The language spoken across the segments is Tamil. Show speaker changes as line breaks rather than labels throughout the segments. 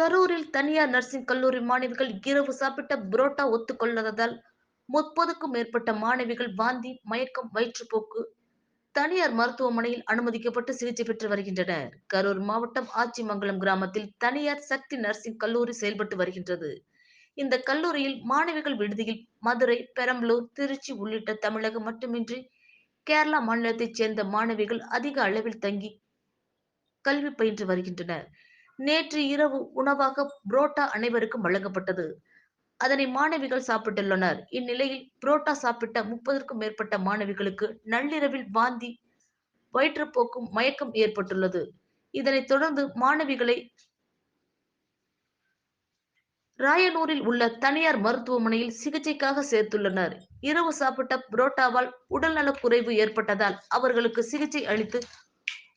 கரூரில் தனியார் நர்சிங் கல்லூரி மாணவிகள் இரவு சாப்பிட்ட புரோட்டா ஒத்துக்கொள்ளாததால் முப்பதுக்கும் மேற்பட்ட மாணவிகள் வாந்தி மயக்கம் வயிற்றுப்போக்கு. தனியார் மருத்துவமனையில் அனுமதிக்கப்பட்டு சிகிச்சை பெற்று வருகின்றனர். கரூர் மாவட்டம் ஆச்சிமங்கலம் கிராமத்தில் தனியார் சக்தி நர்சிங் கல்லூரி செயல்பட்டு வருகின்றது. இந்த கல்லூரியில் மாணவிகள் விடுதியில் மதுரை பெரம்பலூர் திருச்சி உள்ளிட்ட தமிழகம் மட்டுமின்றி கேரளா மாநிலத்தைச் சேர்ந்த மாணவிகள் அதிக அளவில் தங்கி கல்வி பயின்று வருகின்றனர். நேற்று இரவு உணவாக புரோட்டா அனைவருக்கும் வழங்கப்பட்டது. அதனை மாணவிகள் சாப்பிட்டுள்ளனர். இந்நிலையில் புரோட்டா சாப்பிட்ட முப்பதற்கும் மேற்பட்ட மாணவிகளுக்கு நள்ளிரவில் வாந்தி வயிற்றுப்போக்கும் மயக்கம் ஏற்பட்டுள்ளது. இதனைத் தொடர்ந்து மாணவிகளை ராயனூரில் உள்ள தனியார் மருத்துவமனையில் சிகிச்சைக்காக சேர்த்துள்ளனர். இரவு சாப்பிட்ட புரோட்டாவால் உடல்நலக் குறைவு ஏற்பட்டதால் அவர்களுக்கு சிகிச்சை அளித்து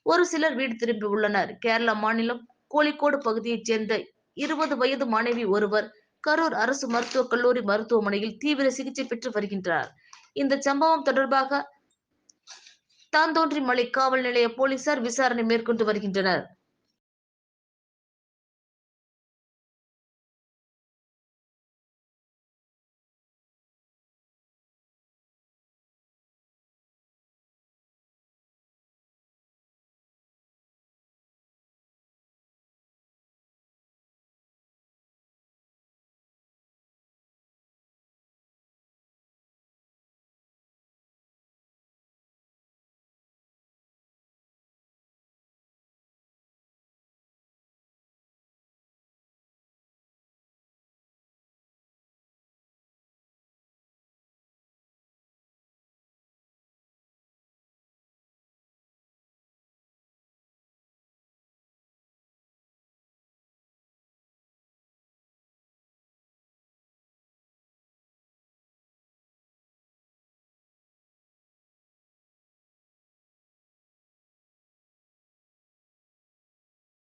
ஒரு சிலர் வீடு திரும்பி உள்ளனர். கேரளா மாநிலம் கோழிக்கோடு பகுதியைச் சேர்ந்த இருபது வயது மாணவி ஒருவர் கரூர் அரசு மருத்துவக் கல்லூரி மருத்துவமனையில் தீவிர சிகிச்சை பெற்று வருகின்றார். இந்த சம்பவம் தொடர்பாக தாந்தோன்றிமலை காவல் நிலைய போலீசார் விசாரணை மேற்கொண்டு வருகின்றனர்.